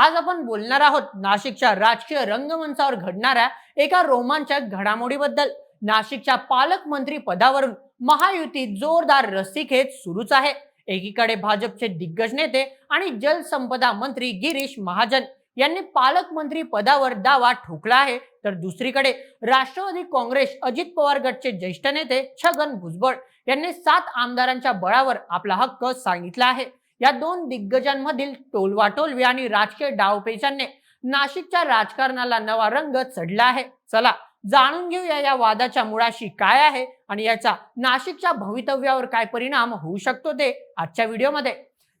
आज आपण बोलणार आहोत नाशिकच्या राजकीय रंगमंचावर घडणाऱ्या एका रोमांचक घडामोडीबद्दल. नाशिकच्या पालकमंत्री पदावरून महायुती जोरदार रस्सीखेच सुरूच आहे. एकीकडे भाजपचे दिग्गज नेते आणि जलसंपदा मंत्री गिरीश महाजन यांनी पालकमंत्री पदावर दावा ठोकला आहे. तर दुसरीकडे राष्ट्रवादी काँग्रेस अजित पवार गटचे ज्येष्ठ नेते छगन भुजबळ यांनी सात आमदारांच्या बळावर आपला हक्क सांगितला आहे. या दोन दिग्गजांमधील टोलवाटोलवी आणि राजकीय डावपेचांनी नाशिकच्या राजकारणाला नवा रंग चढला आहे. चला जाणून घेऊया या वादाच्या मुळाशी काय आहे आणि याचा नाशिकच्या भवितव्यावर काय परिणाम होऊ शकतो ते आजच्या व्हिडिओमध्ये.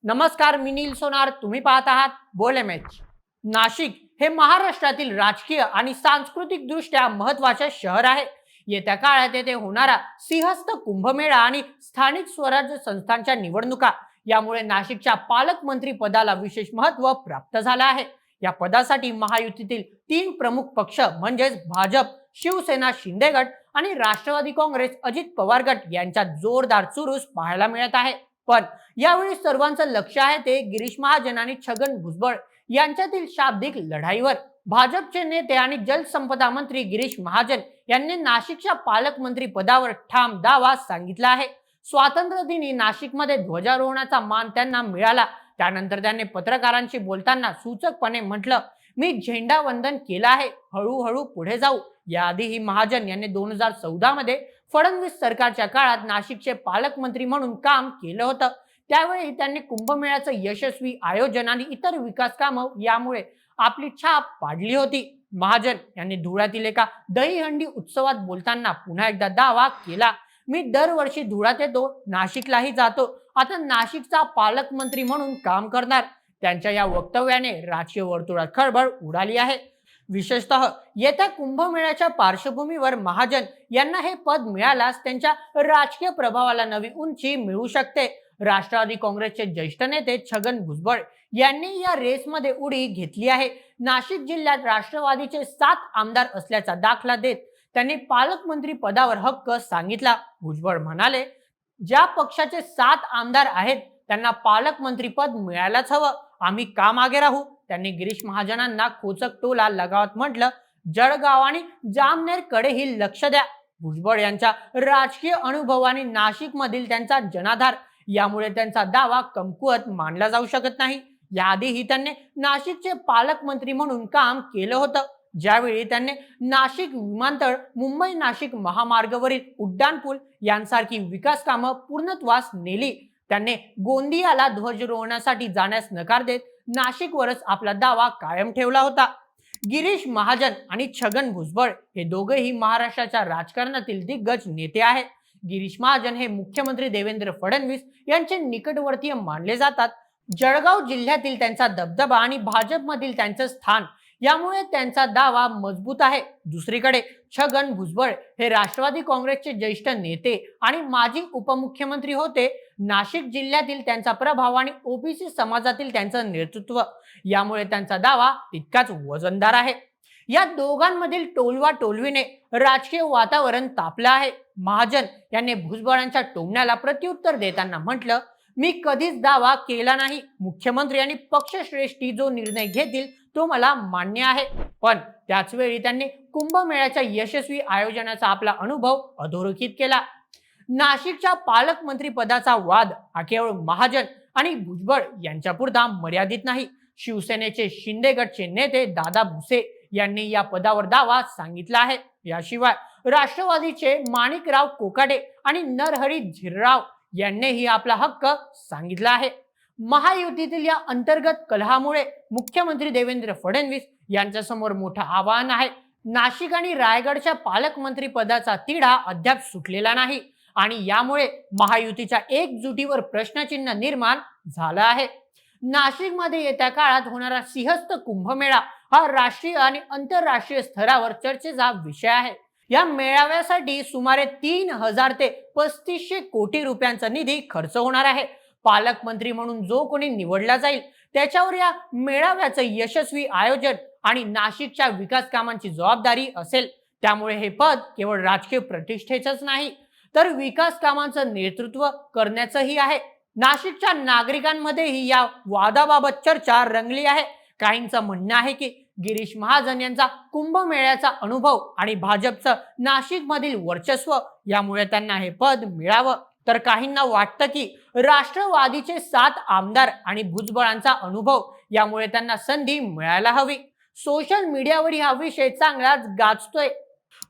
नमस्कार मी नील सोनार. तुम्ही पाहत आहात बोले मॅच नाशिक हे महाराष्ट्रातील राजकीय आणि सांस्कृतिक दृष्ट्या महत्त्वाचे शहर आहे. येत्या काळात येथे होणारा सिंहस्थ कुंभमेळा आणि स्थानिक स्वराज्य संस्थांच्या निवडणुका यामुळे नाशिकच्या पालकमंत्री पदाला विशेष महत्त्व प्राप्त झालं आहे. या पदासाठी महायुतीतील तीन प्रमुख पक्ष म्हणजेच भाजप शिवसेना शिंदे गट आणि राष्ट्रवादी काँग्रेस अजित पवार गट यांच्यात जोरदार चुरूस पाहायला मिळत आहे. पण यावेळी सर्वांचं लक्ष आहे ते गिरीश महाजन आणि छगन भुजबळ यांच्यातील शाब्दिक लढाईवर. भाजपचे नेते आणि जलसंपदा मंत्री गिरीश महाजन यांनी नाशिकच्या पालकमंत्री पदावर ठाम दावा सांगितला आहे. स्वातंत्र्य दिनी नाशिकमध्ये ध्वजारोहणाचा मान त्यांना मिळाला. त्यानंतर त्यांनी पत्रकारांशी बोलताना सूचकपणे म्हटलं मी झेंडा वंदन केलं आहे हळूहळू पुढे जाऊ. याआधीही महाजन यांनी दोन हजार चौदा मध्ये फडणवीस सरकारच्या काळात नाशिकचे पालकमंत्री म्हणून काम केलं होतं. त्यावेळी त्यांनी कुंभमेळ्याचं यशस्वी आयोजन आणि इतर विकास कामं यामुळे आपली छाप पाडली होती. महाजन यांनी धुळ्यातील एका दहीहंडी उत्सवात बोलताना पुन्हा एकदा दावा केला. मी दरवर्षी धुळ्यात येतो नाशिकलाही जातो. आता नाशिकचा पालकमंत्री म्हणून काम करणार त्यांच्या या वक्तव्याने राजकीय वर्तुळात खळबळ उडाली आहे. विशेषतः येत्या कुंभमेळ्याच्या पार्श्वभूमीवर महाजन यांना हे पद मिळाल्यास त्यांच्या राजकीय प्रभावाला नवी उंची मिळू शकते. राष्ट्रवादी काँग्रेसचे ज्येष्ठ नेते छगन भुजबळ यांनी या रेसमध्ये उडी घेतली आहे. नाशिक जिल्ह्यात राष्ट्रवादीचे सात आमदार असल्याचा दाखला देत त्यांनी पालकमंत्री पदावर हक्क सांगितला. भुजबळ म्हणाले ज्या पक्षाचे सात आमदार आहेत त्यांना पालकमंत्री पद मिळायलाच हवं. आम्ही का मागे राहू. त्यांनी गिरीश महाजनांना खोचक टोला लगावत म्हटलं जळगाव आणि जामनेर कडेही लक्ष द्या. भुजबळ यांच्या राजकीय अनुभव आणि नाशिक मधील त्यांचा जनाधार यामुळे त्यांचा दावा कमकुवत मानला जाऊ शकत नाही. याआधीही त्यांनी नाशिकचे पालकमंत्री म्हणून काम केलं होतं. ज्यावेळी त्यांनी नाशिक विमानतळ मुंबई नाशिक महामार्गावरील उड्डाणपूल यांसारखी विकास कामं पूर्णत्वास नेली. त्यांनी गोंदियाला ध्वजरोहणासाठी जाण्यास नकार देत नाशिकवरच आपला दावा कायम ठेवला होता. गिरीश महाजन आणि छगन भुजबळ हे दोघेही महाराष्ट्राच्या राजकारणातील दिग्गज नेते आहेत. गिरीश महाजन हे मुख्यमंत्री देवेंद्र फडणवीस यांचे निकटवर्तीय मानले जातात. जळगाव जिल्ह्यातील त्यांचा दबदबा आणि भाजपमधील त्यांचं स्थान यामुळे त्यांचा दावा मजबूत आहे. दुसरीकडे छगन भुजबळ हे राष्ट्रवादी काँग्रेसचे ज्येष्ठ नेते आणि माजी उपमुख्यमंत्री होते. नाशिक जिल्ह्यातील त्यांचा प्रभाव आणि ओबीसी समाजातील त्यांचं नेतृत्व. यामुळे त्यांचा दावा तितकाच वजनदार आहे. या दोघांमधील टोलवा टोलवीने राजकीय वातावरण तापलं आहे. महाजन यांनी भुजबळांच्या टोमण्याला प्रत्युत्तर देताना म्हटलं मी कधीच दावा केला नाही. मुख्यमंत्री आणि पक्षश्रेष्ठी जो निर्णय घेतील तो मला मान्य आहे. पण त्याचवेळी त्यांनी कुंभमेळ्याच्या यशस्वी आयोजनाचा आपला अनुभव अधोरेखित केला. नाशिकच्या पालकमंत्री पदाचा वाद हा केवळ महाजन आणि भुजबळ यांच्यापुरता मर्यादित नाही. शिवसेनेचे शिंदे गटचे नेते दादा भुसे यांनी या पदावर दावा सांगितला आहे. याशिवाय राष्ट्रवादीचे माणिकराव कोकाटे आणि नरहरी झिरराव यांनीही आपला हक्क सांगितला आहे. महायुतीतील या अंतर्गत कलहामुळे मुख्यमंत्री देवेंद्र फडणवीस यांच्या समोर मोठं आव्हान आहे. नाशिक आणि रायगडच्या पालकमंत्री पदाचा तिढा अद्याप सुटलेला नाही. आणि यामुळे महायुतीच्या एकजुटीवर प्रश्नचिन्ह निर्माण झालं आहे. नाशिकमध्ये येत्या काळात होणारा सिंहस्थ कुंभमेळा हा राष्ट्रीय आणि आंतरराष्ट्रीय स्तरावर चर्चेचा विषय आहे. या मेळाव्यासाठी सुमारे तीन हजार ते पस्तीसशे कोटी रुपयांचा निधी खर्च होणार आहे. पालकमंत्री म्हणून जो कोणी निवडला जाईल त्याच्यावर या मेळाव्याचं यशस्वी आयोजन आणि नाशिकच्या विकास कामांची जबाबदारी असेल. त्यामुळे हे पद केवळ राजकीय प्रतिष्ठेचंच नाही तर विकास कामांचं नेतृत्व करण्याचंही आहे. नाशिकच्या नागरिकांमध्येही या वादाबाबत चर्चा रंगली आहे. काहींचं म्हणणं आहे की गिरीश महाजन यांचा कुंभमेळ्याचा अनुभव आणि भाजपचं नाशिकमधील वर्चस्व यामुळे त्यांना हे पद मिळावं. तर काहींना वाटतं की राष्ट्रवादीचे सात आमदार आणि भुजबळांचा अनुभव यामुळे त्यांना संधी मिळायला हवी. सोशल मीडियावर हा विषय चांगलाच गाजतोय.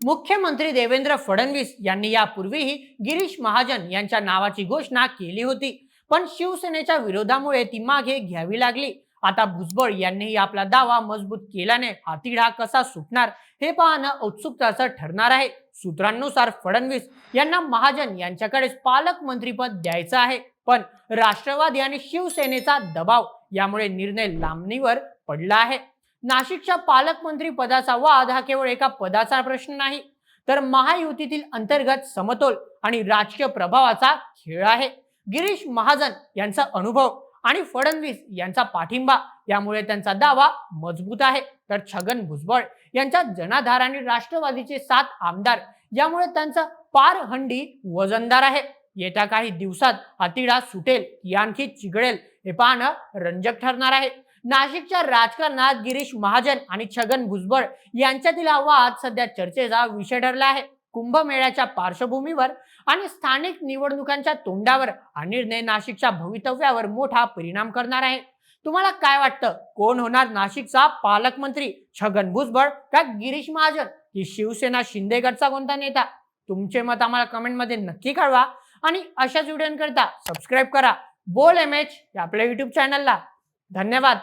मुख्यमंत्री देवेंद्र फडणवीस यांनी यापूर्वीही गिरीश महाजन यांच्या नावाची घोषणा केली होती. पण शिवसेनेच्या विरोधामुळे ती मागे घ्यावी लागली. आता भुजबळ यांनीही आपला दावा मजबूत केल्याने हा तिढा कसा सुटणार हे पाहणं उत्सुकताचं ठरणार आहे. सूत्रांनुसार फडणवीस यांना महाजन यांच्याकडेच पालकमंत्रीपद द्यायचं आहे. पण राष्ट्रवादी आणि शिवसेनेचा दबाव यामुळे निर्णय लांबणीवर पडला आहे. नाशिकच्या पालकमंत्री पदाचा वाद हा केवळ एका पदाचा प्रश्न नाही तर महायुतीतील अंतर्गत समतोल आणि राजकीय प्रभावाचा खेळ आहे. गिरीश महाजन यांचा अनुभव आणि फडणवीस यांचा पाठिंबा यामुळे त्यांचा दावा मजबूत आहे. तर छगन भुजबळ यांच्या जनाधार आणि राष्ट्रवादीचे सात आमदार यामुळे त्यांचा पार हंडी वजनदार आहे. येत्या काही दिवसात अतिडा सुटेल की आणखी चिघळेल हे पाहणं रंजक ठरणार आहे. नाशिकच्या राजकारणात गिरीश महाजन आणि छगन भुजबळ यांच्यातील हा वाद सध्या चर्चेचा विषय ठरला आहे. कुंभमेळ्याच्या पार्श्वभूमीवर आणि स्थानिक निवडणुकांच्या तोंडावर हा निर्णय नाशिकच्या भवितव्यावर मोठा परिणाम करणार आहे. तुम्हाला काय वाटतं? कोण होणार नाशिकचा पालकमंत्री छगन भुजबळ का गिरीश महाजन? की शिवसेना शिंदेगडचा कोणता नेता? तुमचे मत आम्हाला कमेंटमध्ये नक्की कळवा. आणि अशाच व्हिडिओंकरता सबस्क्राईब करा. बोल एम एच आपल्या युट्यूब चॅनलला धन्यवाद.